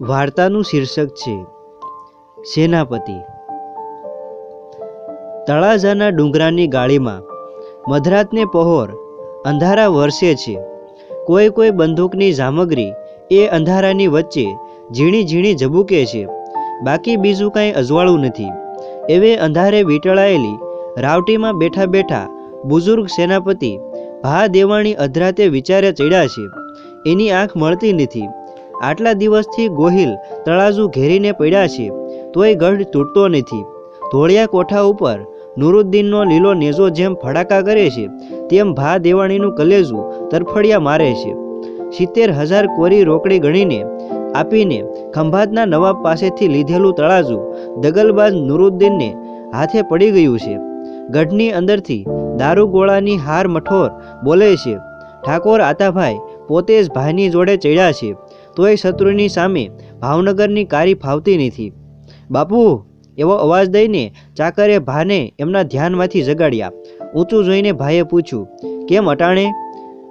વાર્તાનું શીર્ષક છે, સેનાપતિ. તળાજાના ડુંગરાની ગાળીમાં મધરાતને પહોર અંધારા વરસે છે. કોઈ કોઈ બંદૂકની સામગ્રી એ અંધારાની વચ્ચે ઝીણી ઝીણી ઝબૂકે છે. બાકી બીજું કાંઈ અજવાળું નથી. એવે અંધારે વીંટળાયેલી રાવટીમાં બેઠા બેઠા બુઝુર્ગ સેનાપતિ ભા દેવાણી અધરાતે વિચારે ચડ્યા છે. એની આંખ મળતી નથી. આટલા દિવસથી ગોહિલ તળાજુ ઘેરીને પડ્યા છે. તોય ગઢ તૂટતો નથી. ધોળિયા કોઠા ઉપર નુરુદ્દીનનો લીલો નેજો જેમ ફડાકા કરે છે, તેમ ભા દેવાણીનું કલેજું તરફડિયા મારે છે. સિત્તેર હજાર કોરી રોકડી ગણીને આપીને ખંભાતના નવાબ પાસેથી લીધેલું તળાજુ દગલબાજ નુરુદ્દીનને હાથે પડી ગયું છે. ગઢની અંદરથી દારૂ ગોળાની હાર મઠોર બોલે છે, ઠાકોર આતાભાઈ પોતે જ ભાઈની જોડે ચડ્યા છે. તોય શત્રુની સામે ભાવનગરની કારી ફાવતી નથી. બાપુ, એવો અવાજ દઈને ચાકરે ભાને એમના ધ્યાનમાંથી જગાડ્યા. ઊંચું જોઈને ભાઈએ પૂછ્યું, કેમ અટાણે?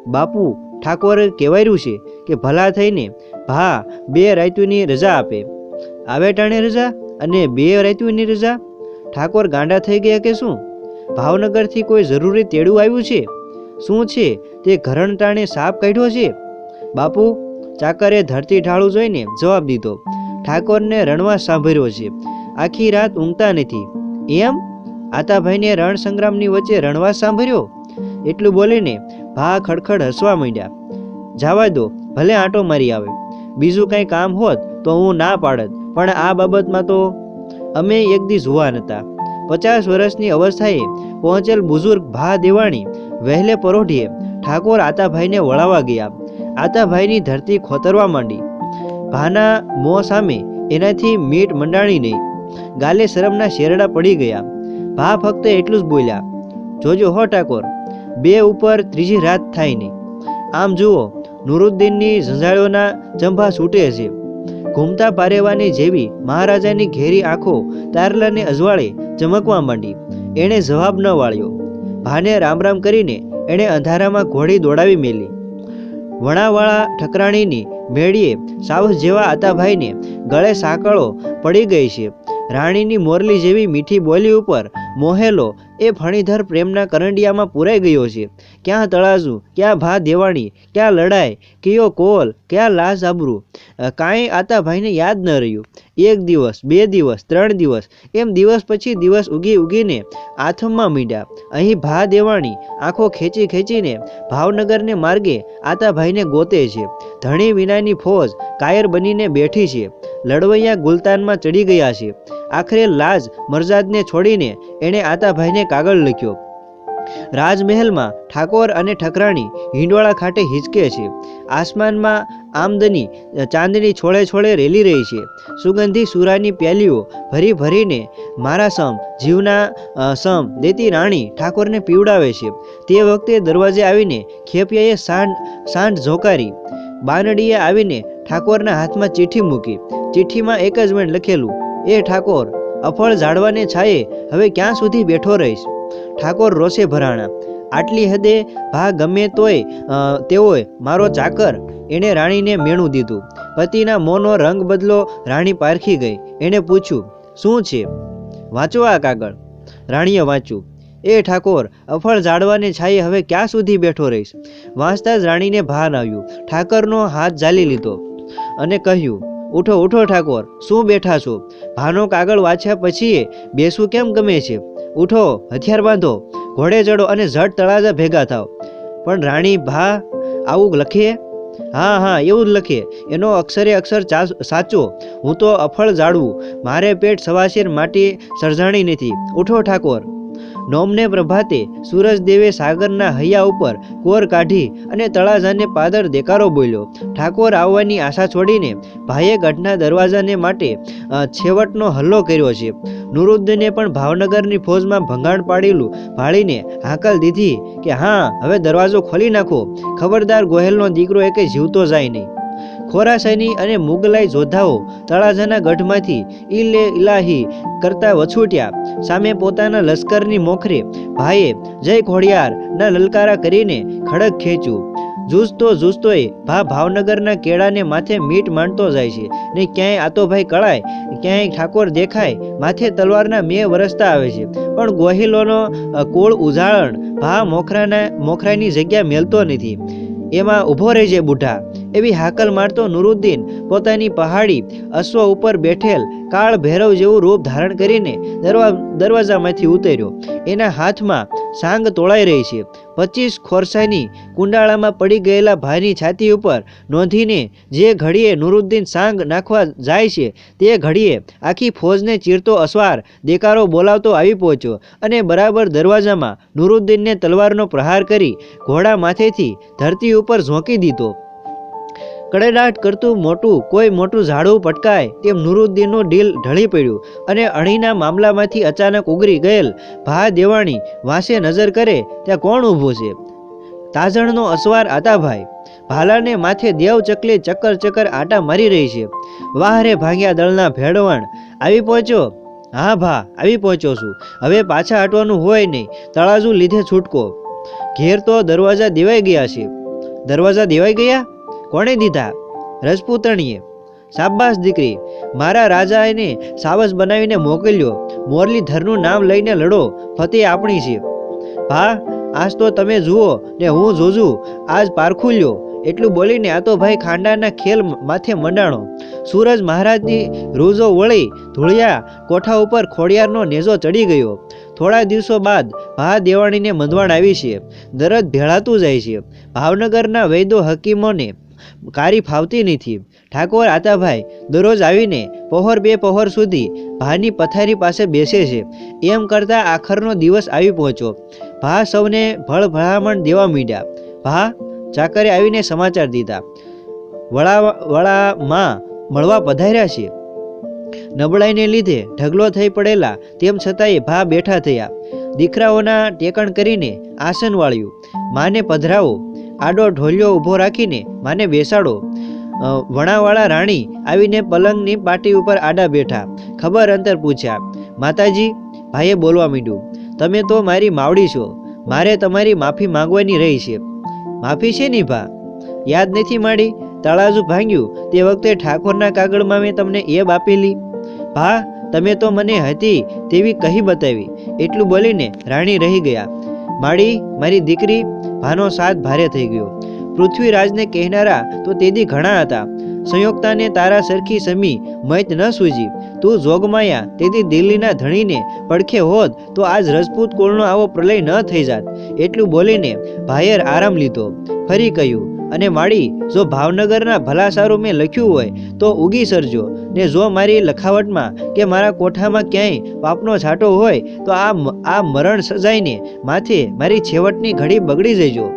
બાપુ, ઠાકોરે કહેવાયું છે કે ભલા થઈને ભા બે રાયતુની રજા આપે. આવે ટાણે રજા? અને બે રાયતુની રજા? ઠાકોર ગાંડા થઈ ગયા કે શું? ભાવનગરથી કોઈ જરૂરી તેડું આવ્યું છે? શું છે તે ઘરણ ટાણે સાપ કાઢ્યો છે? બાપુ ચાકરે ધરતી ઢાળું જોઈને જવાબ દીધો, ઠાકોરને રણવા સાંભળ્યો છે. આખી રાત ઊંઘતા નથી. એમ? આતાભાઈને રણ સંગ્રામની વચ્ચે રણવા સાંભળ્યો? એટલું બોલીને ભા ખડખડ હસવા માંડ્યા. જવા દો, ભલે આંટો મારી આવે. બીજું કંઈ કામ હોત તો હું ના પાડત, પણ આ બાબતમાં તો અમે એક દી જુવાન હતા. પચાસ વર્ષની અવસ્થાએ પહોંચેલ બુઝુર્ગ ભા દેવાણી વહેલે પરોઢીએ ઠાકોર આતાભાઈને વળાવવા ગયા. આતાભાઈની ધરતી ખોતરવા માંડી. ભાના મોં સામે એનાથી મીટ મંડાણી નહીં. ગાલે શરમના શેરડા પડી ગયા. ભા ફક્ત એટલું જ બોલ્યા, જોજો હો ટાકોર બે ઉપર ત્રીજી રાત થાય નહીં. આમ જુઓ, નુરુદ્દીનની ઝંઝાળોના ચંભા છૂટે છે. ઘૂમતા પારેવાની જેવી મહારાજાની ઘેરી આંખો તારલાને અજવાળે ચમકવા માંડી. એણે જવાબ ન વાળ્યો. ભાને રામ રામ કરીને એણે અંધારામાં ઘોડી દોડાવી મેલી. વણાવાળા ઠકરાણીની મેળીએ સાવસ જેવા આતાભાઈને ગળે સાંકળો પડી ગઈ છે. રાણીની મોરલી જેવી મીઠી બોલી ઉપર મોહેલો એ ફણીધર પ્રેમના કરંડિયામાં પૂરાઈ ગયો છે. ક્યાં તળાજુ ક્યાં ભા દેવાણી, ક્યાં લડાઈ, કયો કોલ, ક્યાં લાશ આબરૂ? કાંઈ કાંઈ આતાભાઈને યાદ ન રહ્યું. એક દિવસ, બે દિવસ, ત્રણ દિવસ, એમ દિવસ પછી દિવસ ઉગી ઉગીને આથમમાં મીંડ્યા. અહીં ભા દેવાણી આંખો ખેંચી ખેંચીને ભાવનગરને માર્ગે આતાભાઈને ગોતે છે. ધણી વિનાની ફોજ કાયર બનીને બેઠી છે. લડવૈયા ગુલતાનમાં ચડી ગયા છે. આખરે લાજ મરજાદને છોડીને એણે આતાભાઈને કાગળ લખ્યો. રાજમહેલમાં ઠાકોર અને ઠકરાણી હિંડોળા ખાતે હિંચકે છે. આસમાનમાં આમદની ચાંદની છોડે છોડે રેલી રહી છે. સુગંધી સુરાની પ્યાલીઓ ભરી ભરીને મારા સમ, જીવના સમ દેતી રાણી ઠાકોરને પીવડાવે છે. તે વખતે દરવાજે આવીને ખેપિયાએ સાંઢ સાંઢ ઝોકારી. બાનડીએ આવીને ઠાકોરના હાથમાં ચિઠ્ઠી મૂકી. ચિઠ્ઠીમાં એક જ મિનિટ લખેલું, એ ઠાકોર, અફળ ઝાડવાને છાયે હવે ક્યાં સુધી બેઠો રહીશ? ઠાકોર રોષે ભરાણા. આટલી હદે ભા ગમે તોય તેઓએ મારો ચાકર એણે રાણીને મેણું દીધું. પતિના મોંનો રંગ બદલો રાણી પારખી ગઈ. એણે પૂછ્યું, શું છે? વાંચો આ કાગળ. રાણીએ વાંચ્યું, એ ઠાકોર, અફળ ઝાડવાને છાયે હવે ક્યાં સુધી બેઠો રહીશ? વાંચતા જ રાણીને ભાન આવ્યું. ઠાકરનો હાથ ઝાલી લીધો અને કહ્યું, ઉઠો ઉઠો ઠાકોર, શું બેઠા છો? ભાનો કાગળ વાંચ્યા પછી બેસવું કેમ ગમે છે? ઉઠો, હથિયાર બાંધો, ઘોડે ચડો અને ઝટ તળાજા ભેગા થાવ પણ રાણી ભા, આવું લખીએ? હા હા, એવું જ લખીએ. એનો અક્ષરે અક્ષર સાચો. હું તો અફળ જાળવું મારે પેટ સવાશીર માટી સર્જાણી નથી. ઉઠો ઠાકોર. નોમને પ્રભાતે સૂરજદેવે સાગરના હૈયા ઉપર કોર કાઢી અને તળાજાને પાદર દેકારો બોલ્યો. ઠાકોર આવવાની આશા છોડીને ભાઈએ ગઢના દરવાજાને માટે છેવટનો હલ્લો કર્યો છે. નુરુદ્દીને પણ ભાવનગરની ફોજમાં ભંગાણ પાડેલું ભાળીને હાકલ દીધી કે, હા, હવે દરવાજો ખોલી નાખો. ખબરદાર ગોહેલનો દીકરો એકે જીવતો જાય નહીં. ખોરાસની અને મુગલાઈ જોધાઓ તળાજાના ગઢમાંથી ઇલે ઇલાહી કરતા વછૂટ્યા. સામે પોતાના લશ્કરની મોખરે ભાઈએ જય ઘોડિયારના લલકારા કરીને ખડક ખેંચ્યું. જૂસતો જૂસતોય ભા ભાવનગરના કેળાને માથે મીટ માંડતો જાય છે ને ક્યાંય આતોભાઈ કળાય, ક્યાંય ઠાકોર દેખાય, માથે તલવારના મેં વરસતા આવે છે. પણ ગોહિલોનો કોળ ઉજાળણ ભા મોખરાના, મોખરાની જગ્યા મેલતો નથી. એમાં ઊભો રહેજે બુઢા. એવી હાકલ મારતો નુરુદ્દીન પોતાની પહાડી અશ્વ ઉપર બેઠેલ કાળ ભૈરવ જેવું રૂપ ધારણ કરીને દરવા, દરવાજામાંથી ઉતર્યો. એના હાથમાં સાંગ તોળાઈ રહી છે. પચીસ ખોરસાની કુંડાળામાં પડી ગયેલા ભાઈની છાતી ઉપર નોંધીને જે ઘડીએ નુરુદ્દીન સાંગ નાખવા જાય છે, તે ઘડીએ આખી ફોજને ચીરતો અસવાર દેકારો બોલાવતો આવી પહોંચ્યો અને બરાબર દરવાજામાં નુરુદ્દીનને તલવારનો પ્રહાર કરી ઘોડા માથેથી ધરતી ઉપર ઝોંકી દીધો. કડેડાટ કરતું મોટું, કોઈ મોટું ઝાડું પટકાય તેમ નુરુદ્દીનનું ડીલ ઢળી પડ્યું અને અણીના મામલામાંથી અચાનક ઉગરી ગયેલ ભા દેવાણી વાંસે નજર કરે ત્યાં કોણ ઊભું છે? તાજણનો અસવાર આતાભાઈ. ભાલાને માથે દેવ ચકલી ચક્કર ચક્કર આટા મારી રહી છે. વાહ રે ભાંગ્યા દળના ભેળવણ. આવી પહોંચ્યો હા ભા, આવી પહોંચ્યો છું. હવે પાછા હટવાનું હોય નહીં. તળાજુ લીધે છૂટકો. ઘેર તો દરવાજા દેવાઈ ગયા છે. દરવાજા દેવાઈ ગયા? કોણે દીધા? રજપૂતણીએ. શાબાશ દીકરી, મારા રાજાએને સાવસ બનાવીને મોકલ્યો. મોરલી ધરનું નામ લઈને લડો, ફતેહ આપણી છે. ભા, આજ તો તમે જુઓ ને હું જોજું, આજ પારખુલ્યો એટલું બોલીને આ તો ભાઈ ખાંડાના ખેલ માથે મંડાણો. સૂરજ મહારાજની રોજો વળી ધૂળિયા કોઠા ઉપર ખોડિયારનો નેજો ચડી ગયો. થોડા દિવસો બાદ દેવાણીને મંદવાણ આવી છે. દરદ ભેળાતું જાય છે. ભાવનગરના વૈદો હકીમોને કારી ફાવતી નથી. ઠાકોર આતાભાઈ દરરોજ આવીને પહોર બે પહોર સુધી ભાની પથારી પાસે બેસે છે. એમ કરતાં આખરનો દિવસ આવી પહોંચ્યો. ભા સૌને ભળભળામણ દેવા માંડ્યા. ભા ચાકરે આવીને સમાચાર દીધા. વડા વડામાં મળવા પધાર્યા છે. નબળાઈને લીધે ઢગલો થઈ પડેલા તેમ છતાંય ભા બેઠા થયા. દીકરાઓના ટેકણ કરીને આસન વાળ્યું. માને પધરાવો. આડો ઢોલિયો ઊભો રાખીને માને બેસાડો. વણાવાળા રાણી આવીને પલંગની પાટી ઉપર આડા બેઠા. ખબર અંતર પૂછ્યા, માતાજી, ભાઈએ બોલવા માંડ્યું, તમે તો મારી માવડી છો. મારે તમારી માફી માંગવાની રહી છે. માફી છે ની ભા? યાદ નથી માડી, તળાજુ ભાંગ્યું. તે વખતે ઠાકોરના કાગળમાં મેં તમને એબ આપેલી. ભા, તમે તો મને હતી તેવી કહી બતાવી. એટલું બોલીને રાણી રહી ગયા. માડી, મારી દીકરી ભાનો સાથ ભારે થઈ ગયો. પૃથ્વીરાજને કહેનારા તો તેદી ઘણા હતા. સંયોગતાને તારા સરખી સમી મૈત ન સૂજી. તું જોગમાયા તેથી દિલ્હીના ધણીને પડખે હોત તો આજ રજપૂત કુળનો આવો પ્રલય ન થઈ જાત. એટલું બોલીને ભાયર આરામ લીધો. ફરી કહ્યું અને માળી જો ભાવનગરના ભલા સારું મેં લખ્યું હોય, તો ઉગી સરજો. ને જો મારી લખાવટમાં કે મારા કોઠામાં ક્યાંય પાપનો છાંટો હોય, તો આ આ મરણ સજાઈને માથે મારી છેવટની ઘડી બગડી જજો.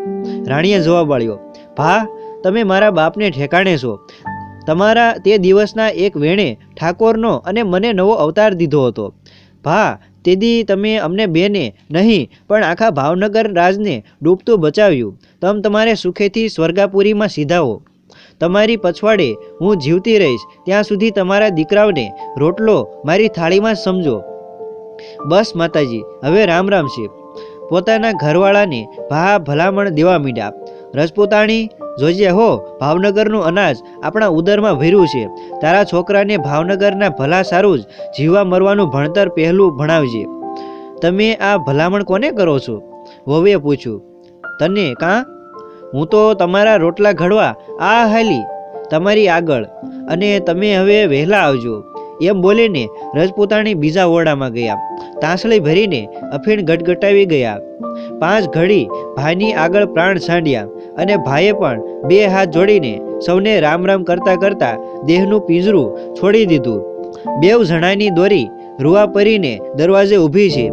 રાણીએ જવાબ આપ્યો, ભા, તમે મારા બાપને ઠેકાણે છો. તમારા તે દિવસના એક વેણે ઠાકોરનો અને મને નવો અવતાર દીધો હતો. ભા તેદી તમે અમને બેને નહીં, પણ આખા ભાવનગર રાજને ડૂબતું બચાવ્યું. તમ તમારે સુખેથી સ્વર્ગાપુરીમાં સીધાઓ તમારી પછવાડે હું જીવતી રહીશ. ત્યાં સુધી તમારા દીકરાઓને રોટલો મારી થાળીમાં સમજો. બસ માતાજી, હવે રામ રામ છે. પોતાના ઘરવાળાને ભા ભલામણ દેવા મીડ્યા રજપૂતાણી જોજે હો, ભાવનગરનું અનાજ આપણા ઉદરમાં ભર્યું છે. તારા છોકરાને ભાવનગરના ભલા સારું જ જીવવા મરવાનું ભણતર પહેલું ભણાવજે. તમે આ ભલામણ કોને કરો છો? વવે પૂછ્યું. તને કાં? હું તો તમારા રોટલા ઘડવા આ હાલી, તમારી આગળ, અને તમે હવે વહેલા આવજો. એમ બોલીને રજપૂતાણી બીજા ઓરડામાં ગયા. તાંસળી ભરીને અફીણ ગટગટાવી ગયા. પાંચ ઘડી ભાઈની આગળ પ્રાણ છાંડ્યા અને ભાઈએ પણ બે હાથ જોડીને સૌને રામ રામ કરતા કરતા દેહનું પિંજરું છોડી દીધું. બેવ જણાની દોરી રૂવા પરીને દરવાજે ઊભી છે.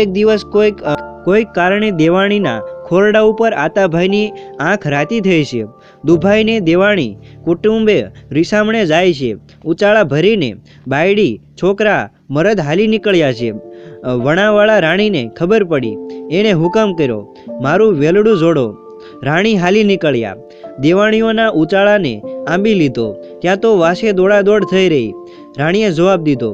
એક દિવસ કોઈક કોઈક કારણે દેવાણીના ખોરડા ઉપર આતાભાઈની આંખ રાતી થઈ છે. દુભાઈને દેવાણી કુટુંબે રીસામણે જાય છે. ઉચાળા ભરીને બાયડી છોકરા મરદ હાલી નીકળ્યા છે. વણાવાળા રાણીને ખબર પડી. એણે હુકમ કર્યો, મારું વેલડું જોડો. રાણી હાલી નીકળ્યા. દેવાણીઓના ઉચાળાને આંબી લીધો. ત્યાં તો વાસે દોડાદોડ થઈ રહી. રાણીએ જવાબ દીધો,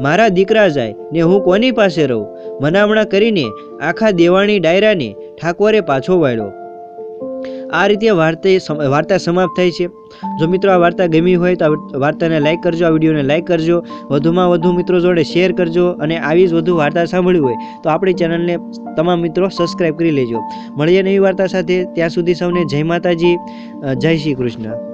મારા દીકરા જાય ને હું કોની પાસે રહું? મનામણા કરીને આખા દેવાણી ડાયરાને ઠાકોરે પાછો વાળ્યો. આ રીતે વાર્તા વાર્તા સમાપ્ત થાય છે. જો મિત્રો આ વાર્તા ગમી હોય તો વાર્તાને લાઈક કરજો, આ વિડીયોને લાઈક કરજો, વધુમાં વધુ મિત્રો જોડે શેર કરજો અને આવી જ વધુ વાર્તા સાંભળવી હોય તો આપણી ચેનલને તમામ મિત્રો સબસ્ક્રાઈબ કરી લેજો. મળીએ નવી વાર્તા સાથે. ત્યાં સુધી સૌને જય માતાજી જય શ્રી કૃષ્ણ.